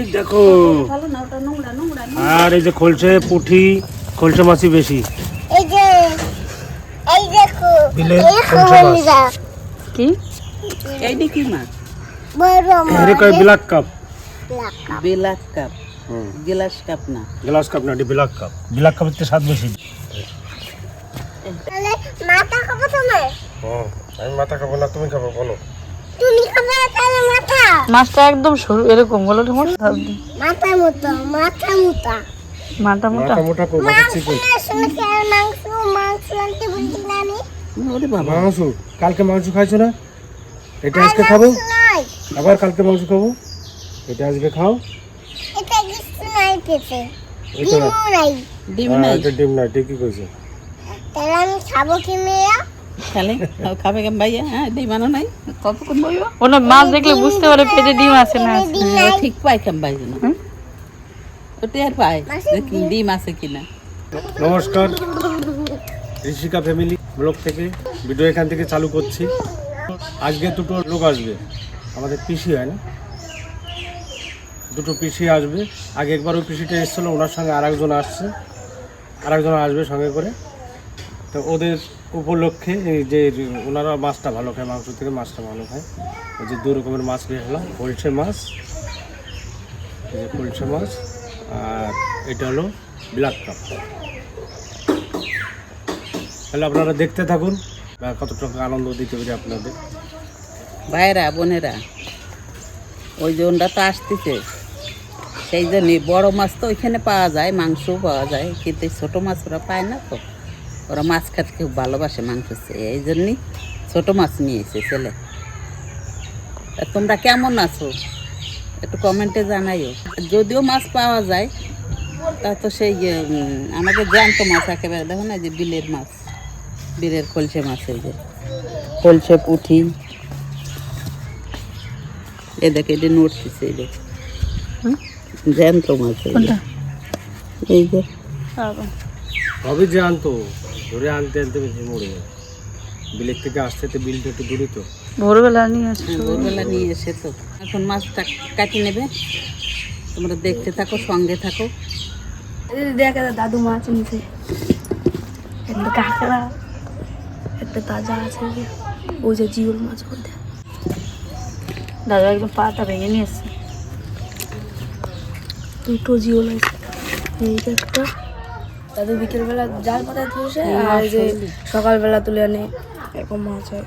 ওই দেখো। আর এই যে খোলছে পুঁটি খোলছে মাছই বেশি। এই যে এই দেখো বিলের এই মাছ। কি? এইটা কি মাছ? বড় মাছ। এর কয় black cup. Black cup. Glass cup না। গ্লাস কাপ না ব্ল্যাক কাপ। ব্ল্যাক কাপের তো স্বাদ বেশি। তাহলে মাথা খাব তোমার হুম, আমি মাথা খাব না তুমি খাব বলো। তুমি খাবে তাহলে মাথা। মাছটা একদম সরু এরকম বলো তোমার মাথা মতো মাথা মোটা। মাথা মোটা? মাথা মোটা করব চিকন। মাংস? মাংস আনতে বলছি না আমি। ওরে বাবা। মাংস? কালকে মাংস খাইছো না? এটা আজকে খাব? নাই। আবার কালকে মাংস খাব? এটা আজকে খাও। এটা কিছু নাই পেতে ডিমও নাই। ডিম নাই ডিম না ঠিকই কইছে। তাহলে আমি খাব কি মেয়া? খাবে কেম ভাইয়া? হ্যাঁ ডিমানো নাই? কতক্ষণ বইবা? ওনা মাছ দেখলে বুঝতে পারে পেটে ডিম আছে না ডিম ঠিক পাই কেম ভাই না ও টের পায় ডিম আছে কিনা নমস্কার ঋষিকা ফ্যামিলি ব্লগ থেকে ভিডিও এখান থেকে চালু করছি। আজকে দুটো লোক আসবে আমাদের পিসি হয় না। দুটো পিসি আসবে। আগে একবার ওই পিসিটা এসেছিল ওনার সঙ্গে আর একজন আসছে। আর একজন আসবে সঙ্গে করে। তো ওদের উপলক্ষে এই যে ওনারা মাছটা ভালো খায়, মাংস থেকে মাছটা ভালো খায়। ওই যে দু রকমের মাছ নিয়ে এলাম কলসে মাছ, এই যে কলসে মাছ, আর এটা হলো ব্ল্যাক কাপ। তাহলে আপনারা দেখতে থাকুন, বা কতটুকু আনন্দ দিতে পারি আপনাদের। ভাইরা বোনেরা, ওই ওনরা তো আসতেছে, সেই জন্যে বড় মাছ তো ওইখানে পাওয়া যায়, মাংসও পাওয়া যায়, কিন্তু ছোটো মাছ ওরা পায় না তো। ওরা মাছ খেতে খুব ভালোবাসে মাংস এই জন্যই ছোটো মাছ নিয়ে এসে ছেলে। তা তোমরা কেমন আছো? একটু কমেন্টে জানাইও। যদিও মাছ পাওয়া যায় তা তো সেই যে, আমাদের জ্যান্ত মাছ একেবারে দেখো না যে বিলের মাছ বিলের কলসে মাছ এই যে। কলসে পুঁঠি। এ দেখে এটা নড়তেছে এই দেখ। জ্যান্ত মাছ এই যে। এই যে। কবে যে আনতো ধরে আনতে আনতে বেশি মরে যায় বিলের থেকে আসতে তো বিলটা একটু দূরে তো। ভোরবেলা নিয়ে আসছে ভোরবেলা নিয়ে এসে তো। এখন মাছটা কাটিয়ে নেবে। তোমরা দেখতে থাকো সঙ্গে থাকো। দেখা দাদু মাছ নিচে একটা কাঁকড়া একটা তাজা আছে ওই যে জিওল মাছ বলতে। দাদা একদম পাটা ভেঙে নিয়ে এসছে। দুটো জিওল আছে। এই একটা। দাদু বিকেলবেলা জাল পাতায় তুলছে আর যে সকালবেলা তুলে আনে এরকম মাছ হয়।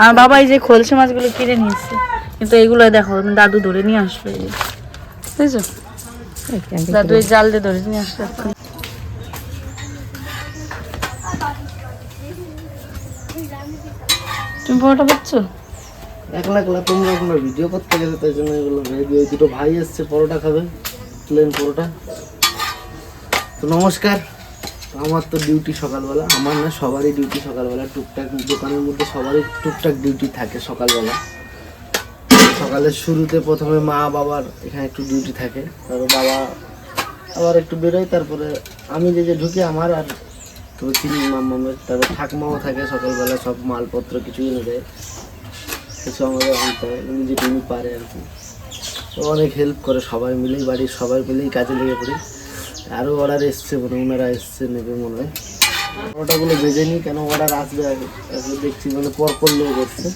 আমার বাবা এই যে খোলসে মাছগুলো কিনে নিয়েছে কিন্তু এগুলো দেখো দাদু ধরে নিয়ে আসবে এই যে। বুঝেছ? দাদু এই জাল দিয়ে ধরে নিয়ে আসবে এখন। তুমি পরোটা পাচ্ছো একলা একলা তোমরা কোনো ভিডিও করতে গেলে তাই জন্য এগুলো দুটো ভাই এসছে পরোটা খাবে প্লেন পরোটা। তো নমস্কার। আমার তো ডিউটি সকালবেলা, আমার না সবারই ডিউটি সকালবেলা। টুকটাক দোকানের মধ্যে সবারই টুকটাক ডিউটি থাকে সকালবেলা। সকালের শুরুতে প্রথমে মা বাবার এখানে একটু ডিউটি থাকে, তারপর বাবা আবার একটু বেরোয়, তারপরে আমি যে যে ঢুকি আমার আর তো চিনি মামের, তারপর ঠাকমাও থাকে সকালবেলা, সব মালপত্র কিছু এনে দেয়। কিছু আমাদের আনতে হয় উনি যেটুকু পারে আর কি। অনেক হেল্প করে সবাই মিলেই, বাড়ির সবাই মিলেই কাজে লেগে পড়ি। আরও অর্ডার এসছে মনে ওনারা এসছে নেবে মনে হয়। ওটাগুলো বেজে নিই কেন অর্ডার আসবে আগে? দেখছি মানে পর লোক এসছে।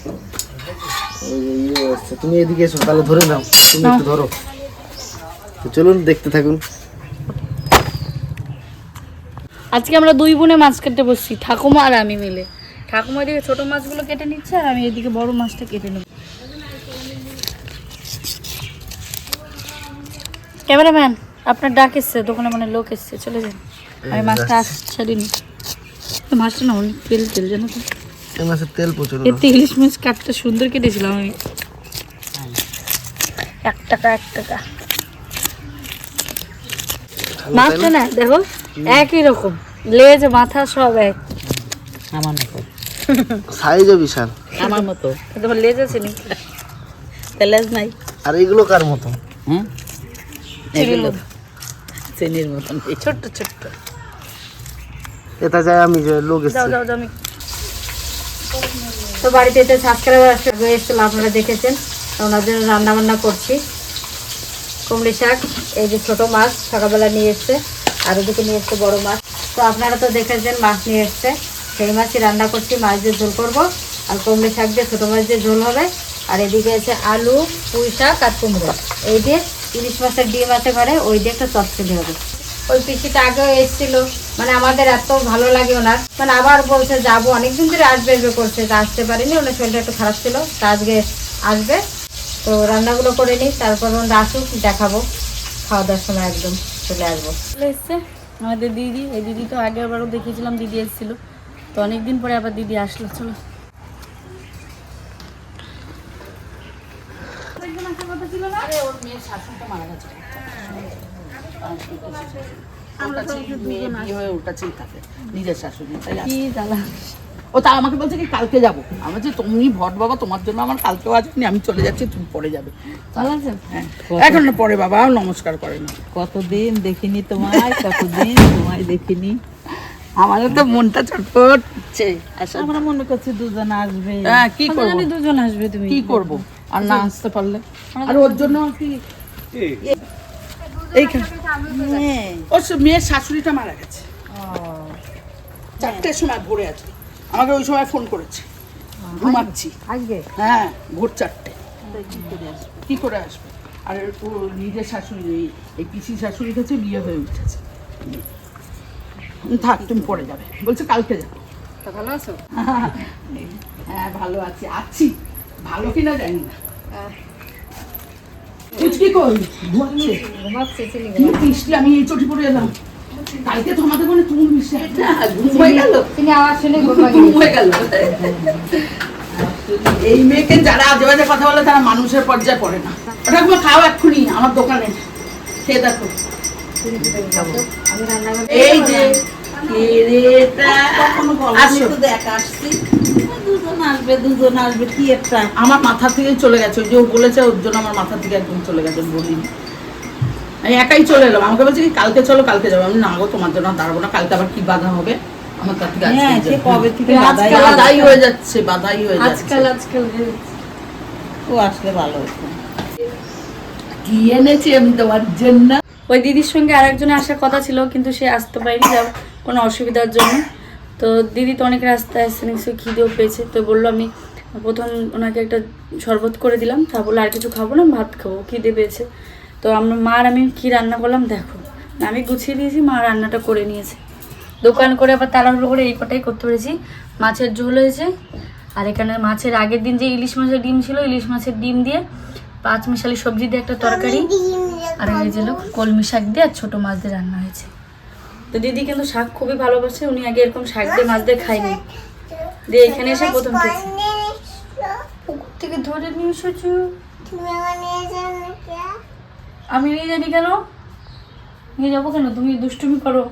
ইয়ে এসছে। তুমি এদিকে এসো তাহলে ধরে নাও। তুমি একটু ধরো। তো চলুন দেখতে থাকুন। আজকে আমরা দুই বোনে মাছ কাটতে বসছি ঠাকুমা আর আমি মিলে। ঠাকুমা এদিকে ছোট মাছগুলো কেটে নিচ্ছে আর আমি এদিকে বড় মাছটা কেটে নেব। ক্যামেরাম্যান আপনার ডাক এসছে দোকানে মানে লোক এসছে চলে যান। আমি মাছটা আসছে নি মাছটা না অনেক তেল তেল জানো তো। এই মাছের তেল প্রচুর এতে ইলিশ মাছ কাটতে সুন্দর কেটেছিলাম আমি। এক টাকা এক টাকা। মাছটা না দেখো একই রকম। লেজ মাথা সব এক। আমার মতো। সাইজও বিশাল। আমার মতো। তোমার লেজ আছে নাকি তেলেজ নাই। আর এগুলো কার মতো? হুম? এগুলো চিনির মতন। ছোট্ট ছোট্ট। এটা যায় আমি যে লোক যাও যাও যাও আমি তো বাড়িতে এতে সাবস্ক্রাইবার এসেছিল আপনারা দেখেছেন। জন্য রান্না বান্না করছি। কুমড়ি শাক এই যে ছোট মাছ সকালবেলা নিয়ে এসছে আর ওদিকে নিয়ে এসছে বড় মাছ। তো আপনারা তো দেখেছেন মাছ নিয়ে এসছে। সেই মাছই রান্না করছি মাছ দিয়ে ঝোল করব। আর কুমড়ি শাক দিয়ে ছোটো মাছ দিয়ে ঝোল হবে। আর এদিকে আছে আলু পুঁই শাক আর কুমড়ো। এই দিয়ে ইলিশ মাছের ডিম আছে ঘরে, ওই দিয়ে একটা চচ্চড়ি হবে। ওই পিসিটা আগেও এসেছিল মানে আমাদের এত ভালো লাগে ওনার। মানে আবার বলছে, যাব। অনেকদিন ধরে আসবে আসবে করছে, তা আসতে পারিনি, ওনার শরীরটা একটু খারাপ ছিল, তা আজকে আসবে। তো রান্নাগুলো করে নিই, তারপর ওনারা আসুক, দেখাবো খাওয়া দাওয়ার সময় একদম চলে আসব। এসছে আমাদের দিদি, এই দিদি তো আগের বারও দেখিয়েছিলাম, দিদি এসেছিল। তো অনেকদিন পরে আবার দিদি আসলো, চলো। মেয়ে বিয়ে হয়ে ওর কাছেই নিজের শাশুড়ি তাই কি জ্বালা? ও তা আমাকে বলছে কি কালকে যাব। আমি বলছি তুমি ভট বাবা তোমার জন্য আমার কালকেও আসেনি আমি চলে যাচ্ছি তুমি পরে যাবে। ভালো আছেন? হ্যাঁ। এখন না পরে বাবা নমস্কার করে না। কতদিন দেখিনি তোমায় কতদিন তোমায় দেখিনি? আমাদের তো মনটা চটপট হচ্ছে আমরা মনে করছি দুজন আসবে। হ্যাঁ কি করব? দুজন আসবে তুমি। কি করব? আর না আসতে পারলে। আর ওর জন্য কি ওর মেয়ের শাশুড়িটা মারা গেছে। চারটের সময় ভোরে আছে আমাকে ওই সময় ফোন করেছে। ঘুমাচ্ছি। হ্যাঁ ভোর চারটে। কি করে আসবে? আর ও নিজের শাশুড়ি এই- এই পিসি শাশুড়ির কাছে বিয়ে হয়ে উঠেছে। থাক তুমি পরে যাবে। বলছে কালকে যাব। ভালো আছো? হ্যাঁ ভালো আছি। আছি। ভালো কিনা জানি না। কি কই? ঘুমাচ্ছে। ঘুমাচ্ছে ছেলে কি বৃষ্টি আমি এই চটি পরে এলাম। কালকে তো আমাদের মনে তুমুল বৃষ্টি না ঘুম হয়ে গেল। তিনি আওয়াজ শুনে ঘুম হয়ে গেল। এই মেয়েকে যারা আজে বাজে কথা বলে তারা মানুষের পর্যায়ে পড়ে না। ওটা তুমি খাও এক্ষুনি আমার দোকানে। খেয়ে দেখো। এই যে কেরেটা আসো। শুধু একা আসছি। দুজন আসবে দুজন আসবে কি একটা? আমার মাথা থেকে চলে গেছে ওই যে ও বলেছে ওর জন্য আমার মাথা থেকে একদম চলে গেছে আমি বলিনি। আমি একাই চলে এলাম আমাকে বলছে কি কালকে চলো কালকে যাব। আমি না গো তোমার জন্য দাঁড়াবো না কালকে আবার কি বাধা হবে? আমার তার থেকে হ্যাঁ আজকেই সে যাব। কবে থেকে বাধাই আজকাল বাধাই হয়ে যাচ্ছে বাধাই হয়ে যাচ্ছে। আজকাল আজকাল ও আসলে ভালো হতো। কি এনেছি আমি তোমার জন্য? ওই দিদির সঙ্গে আরেকজনে আসার কথা ছিল কিন্তু সে আসতে পারেনি। যাও। কোনো অসুবিধার জন্য। তো দিদি তো অনেক রাস্তায় আসছে নিশ্চয়ই খিদেও পেয়েছে। তো বলল আমি প্রথম ওনাকে একটা শরবত করে দিলাম। তা বলল, আর কিছু খাব না, ভাত খাব, খিদে পেয়েছে। তো আমরা মা আর আমি কী রান্না করলাম, দেখো। আমি গুছিয়ে দিয়েছি, মা রান্নাটা করে নিয়েছে। দোকান করে আবার তাড়াহুড়ো করে এই কটাই করতে পেরেছি। মাছের ঝোল হয়েছে। আর এখানে মাছের আগের দিন যে ইলিশ মাছের ডিম ছিল, ইলিশ মাছের ডিম দিয়ে পাঁচ মিশালি সবজি দিয়ে একটা তরকারি। আর এই যে লোক, কলমি শাক দিয়ে আর ছোটো মাছ দিয়ে রান্না হয়েছে। তো দিদি কিন্তু শাক খুবই ভালোবাসে, উনি আগে এরকম শাক দিয়ে মাছ দিয়ে খায়নি। দিয়ে এখানে এসে প্রথম পুকুর থেকে ধরে নিয়ে এসেছ? আমি নিয়ে জানি কেন? নিয়ে যাব কেন? তুমি দুষ্টুমি করো।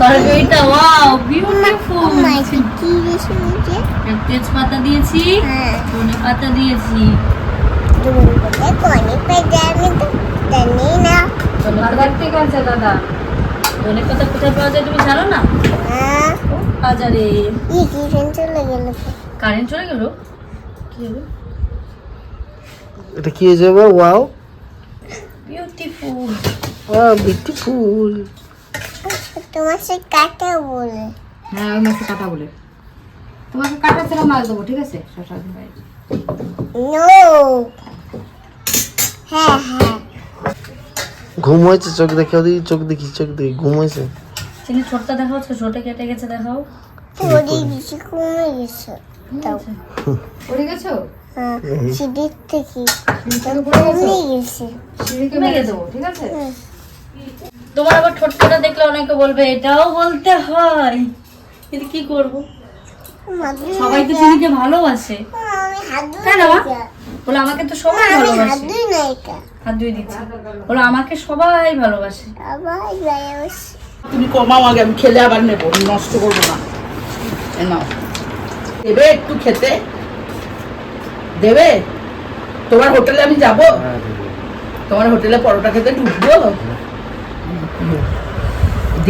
তরকারিটা ওয়াও বিউটিফুল তেজপাতা দিয়েছি পাতা দিয়েছি। জানি না। বাজার থেকে আছে দাদা। ধনে পাতা কোথায় পাওয়া যায় তুমি জানো না? হ্যাঁ। বাজারে। ই কি ফেন চলে গেল। কারেন্ট চলে গেল? কি হলো এটা কি ওয়াও বিউটিফুল ওয়াও বিউটিফুল তোমার সে কাটা বলে। হ্যাঁ ওই কাটা বলে। তোমাকে কাটা ছাড়া মাছ দেবো ঠিক আছে? শশা ভাই নো হ্যাঁ হ্যাঁ। ঘুম হয়েছে চোখ দেখে ওদিকে চোখ দেখি চোখ দেখি ঘুম হয়েছে চিনি ছোটটা দেখাও ছোটে কেটে গেছে দেখাও। তোরই বেশি কমে গেছে। তাও। পড়ে গেছো? হ্যাঁ সিঁড়ির থেকে। কমে গেছে? কমে গেছে। ঠিক আছে? তোমার আবার ঠোঁটটা দেখলে অনেকে বলবে এটাও বলতে হয়। কিন্তু কি করব? সবাই তো চিনিকে ভালোবাসে। না না বলে আমাকে তো সবাই ভালোবাসে। হাত ধুয়ে দিচ্ছি। বলো আমাকে সবাই ভালোবাসে। তুমি কমাও আগে আমি খেলে আবার নেব নষ্ট করব না। নাও। দেবে একটু খেতে? দেবে? তোমার হোটেলে আমি যাব? হ্যাঁ তোমার হোটেলে পরোটা খেতে ঢুকবো?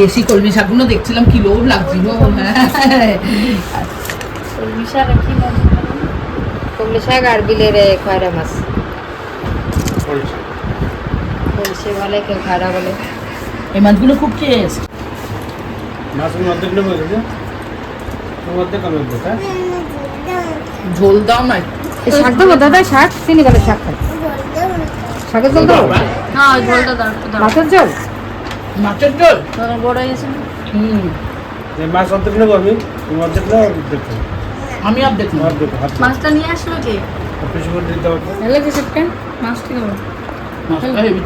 দেশি কলমি শাকগুলো দেখছিলাম কি লোভ লাগছিল। হ্যাঁ কলমি শাক আর কলমি শাক আর বিলের খয়রা মাছ। বলছি। বলছে বলে কেউ খয়রা বলে। এই মাছগুলো খুব টেস্ট। মাছের অর্ধেক নেব এসেছে অর্ধেক আমি হ্যাঁ? ঝোল দাও না। শাক দেবো দাদা শাক। চিনি গেলে শাক খাই। শাকের দেবো হ্যাঁ ওই ঝোলটা দাও মাছের ঝোল? মাছের ঝোল? তোমার বড় হয়েছে হুম। মাছ অর্ধেক নেব আমি তুমি অর্ধেক নেব অর্ধেক নেব আমি আর অর্ধেক হাত মাছটা নিয়ে আসলো কে? অফিস করে দিতে হবে হ্যালো কি সেপ্টেন মাছ ঠিক হবে মাছটা হেভি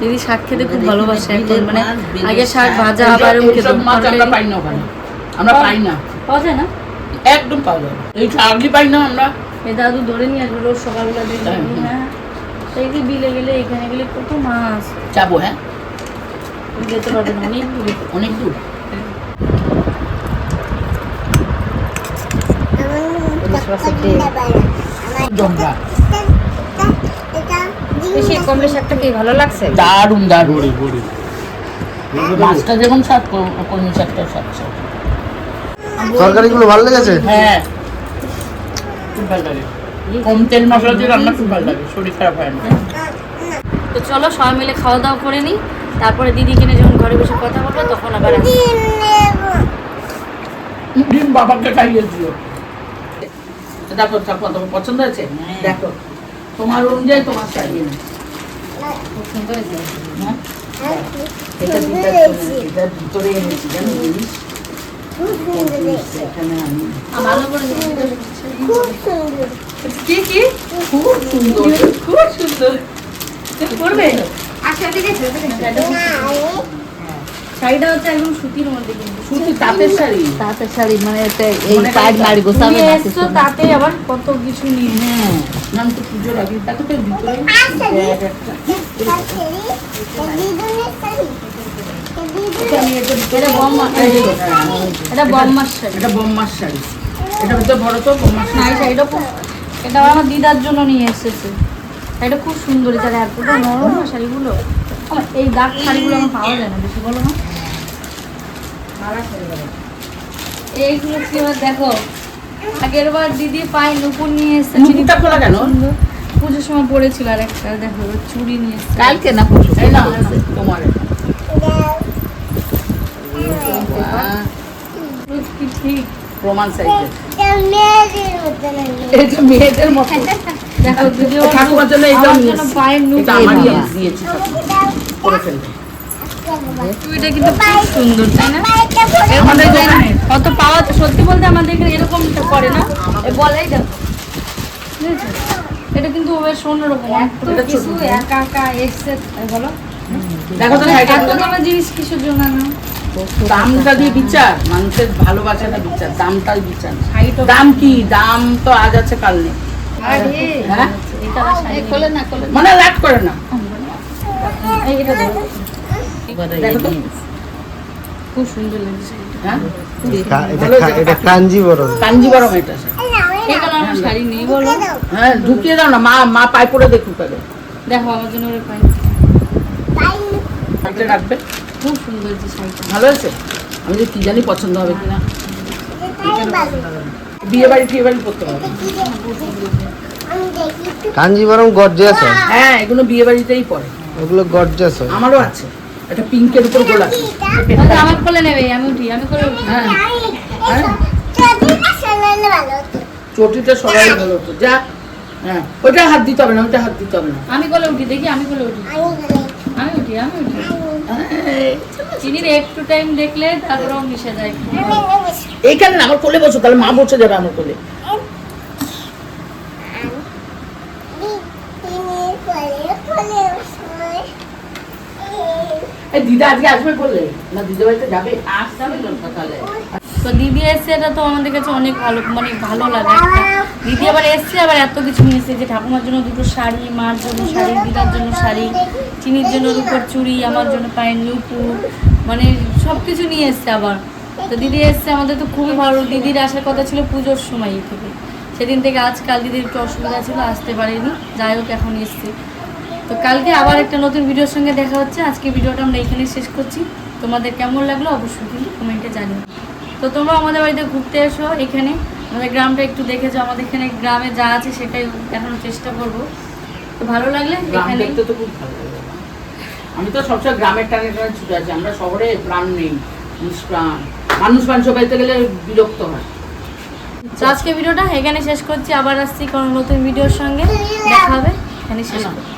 দিদি শাক খেতে খুব ভালোবাসে এখন মানে আগে শাক ভাজা আবার খেতে মাছ আমরা পাই না ওখানে। আমরা পাই না। পাওয়া যায় না? একদম পাওয়া যায়। এই শাকই পাই না আমরা। এই দাদু ধরে নিয়ে আসবে রোজ সকালবেলা দেখবে হ্যাঁ, হ্যাঁ। হ্যাঁ যে বিলে গেলে এখানে গেলে কত মাছ যাব হ্যাঁ। যেতে পারবে অনেক দূরে। অনেক দূর। ভালো লাগছে? দারুণ দারুণ। বড়ি বড়ি। মাছটা যেমন স্বাদ কলমি শাকটাও স্বাদ স্বাদ। তরকারিগুলো ভালো লেগেছে? হ্যাঁ। খুব ভালো লাগে। কম তেল মশলা দিয়ে রান্না খুব ভালো লাগে শরীর খারাপ হয় না। তো চলো সবাই মিলে খাওয়া দাওয়া করে নিই তারপরে দিদি কিনে যখন ঘরে বসে কথা বলব তখন আবার। ডিম বাবাকে খাইয়ে দিও। দেখো দেখো তোমার পছন্দ আছে দেখো তোমার অনুযায়ী তোমার চাইয়ে নে। খুব সুন্দর হ্যাঁ? এটা ভিতরে এনেছি জানো জিনিস? আমি ভালো করে দিদি। কি কি? খুব সুন্দর। খুব সুন্দর। করবে? শাড়িটা হচ্ছে একদম সুতির মধ্যে কিন্তু। সুতি তাঁতের শাড়ি? তাঁতের শাড়ি মানে এটা এই গোছাবে না তাতে আবার কত কিছু নিয়ে হ্যাঁ নাম তো ভিতরে। এটা এটা এটা বম্মা এটা বম্মার শাড়ি। এটা বোম্মার শাড়ি। এটা ভিতরে বড় তো বোম্মার শাড়ি। এই শাড়িটা খুব এটা আমার দিদার জন্য নিয়ে এসেছে। শাড়িটা খুব সুন্দর শাড়ি এতটা নরম শাড়িগুলো। এই দাগ শাড়িগুলো আমার পাওয়া যায় না বেশি বলো না। এইগুলো কি দেখো? আগের বার দিদি পায়ে নুপুর নিয়ে এসেছে। মুখটা খোলা কেন? পুজোর সময় পড়েছিল আর একটা দেখো চুড়ি নিয়ে এসেছে। কালকে না পরশু? তোমার ঠিক প্রমাণ সাইজের যে মেয়েদের মতো। দেখো দিদি ঠাকুমার জন্য এইটা। পায়ের নুপুর। এটা দিয়েছি। করে ফেলবে। চুড়িটা কিন্তু খুব সুন্দর তাই না? আমাদের দোকানে। অত পাওয়া তো সত্যি বলতে আমাদের এখানে এরকম করে না। এ বলাই দেখো এটা কিন্তু বেশ অন্যরকম। এত কিছু একা একা এসছে বলো। দেখো তো এত দামের জিনিস কিসের জন্য না। দামটা দিয়ে বিচার। মানুষের ভালোবাসাটা বিচার। দামটাই বিচার। দাম কি? দাম তো আজ আছে কাল নেই। হ্যাঁ। মানে রাত করে না। খুব সুন্দর লাগছে এটা এটা কাঞ্জি বড় কাঞ্জিবরম এটা শাড়ি নেই বলো হ্যাঁ ঢুকিয়ে দাও না মা মা পায়ে পড়ে দেখুক আগে দেখো। আমার জন্য ওরে পাই এটা রাখবে খুব সুন্দর যে শাড়িটা ভালো হয়েছে আমি যে কি জানি পছন্দ হবে কিনা বিয়ে বাড়ি টিয়ে বাড়ি হবে কাঞ্জিবরম গর্জিয়াস হ্যাঁ। এগুলো বিয়ে বাড়িতেই পড়ে। ওগুলো গর্জিয়াস হয়। আমারও আছে। একটা পিঙ্কের উপর গোলাপি দাদা আমাকে কোলে নেবে আমি উঠি আমি করে উঠি হ্যাঁ। চটিটা সাজালে ভালো হতো। চটিটা সবাই ভালো হতো। যা হ্যাঁ ওইটা হাত দিতে হবে না ওইটা হাত দিতে হবে না। আমি কোলে উঠি দেখি আমি কোলে উঠি। আমি উঠি। আমি উঠি চিনির একটু টাইম দেখলে তারপর ও মিশে যায়। এইখানে না আমার কোলে বসো তাহলে মা বসে যাবে আমার কোলে তিনের পরে পরে সময় এই তো দিদি এসে এটা তো আমাদের কাছে অনেক ভালো মানে ভালো লাগে একটা। দিদি আবার এসছে, আবার এত কিছু নিয়েছে যে ঠাকুমার জন্য দুটো শাড়ি, মার জন্য শাড়ি, দিদার জন্য শাড়ি, চিনির জন্য রূপোর চুড়ি, আমার জন্য পায়ের নুপুর মানে সব কিছু নিয়ে এসছে আবার। তো দিদি এসছে, আমাদের তো খুবই ভালো, দিদির আসার কথা ছিল পুজোর সময় থেকে। সেদিন থেকে আজকাল দিদির একটু অসুবিধা ছিল, আসতে পারেনি। যাই হোক, এখন এসছে। তো কালকে আবার একটা নতুন ভিডিওর সঙ্গে দেখা হচ্ছে। আজকে ভিডিওটা আমরা এখানে শেষ করছি। তোমাদের কেমন লাগল অবশ্যই কিন্তু কমেন্টে জানিও। তো তোমরা আমাদের বাড়িতে ঘুরতে এসো এখানে। আমাদের গ্রামটা একটু দেখেছ আমাদের এখানে গ্রামে যা আছে সেটাই দেখানোর চেষ্টা করব। তো ভালো লাগলে এখানে তো খুব ভালো আমি তো সবসময় গ্রামের টানে টানে ছুটে আছি আমরা শহরে প্রাণ নেই। মানুষ প্রাণ মানুষ প্রাণ সবাইতে গেলে বিরক্ত হয়। তো আজকে ভিডিওটা এখানে শেষ করছি। আবার আসছি কোনো নতুন ভিডিওর সঙ্গে। দেখা হবে। এখানে শেষ করছি।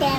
এটা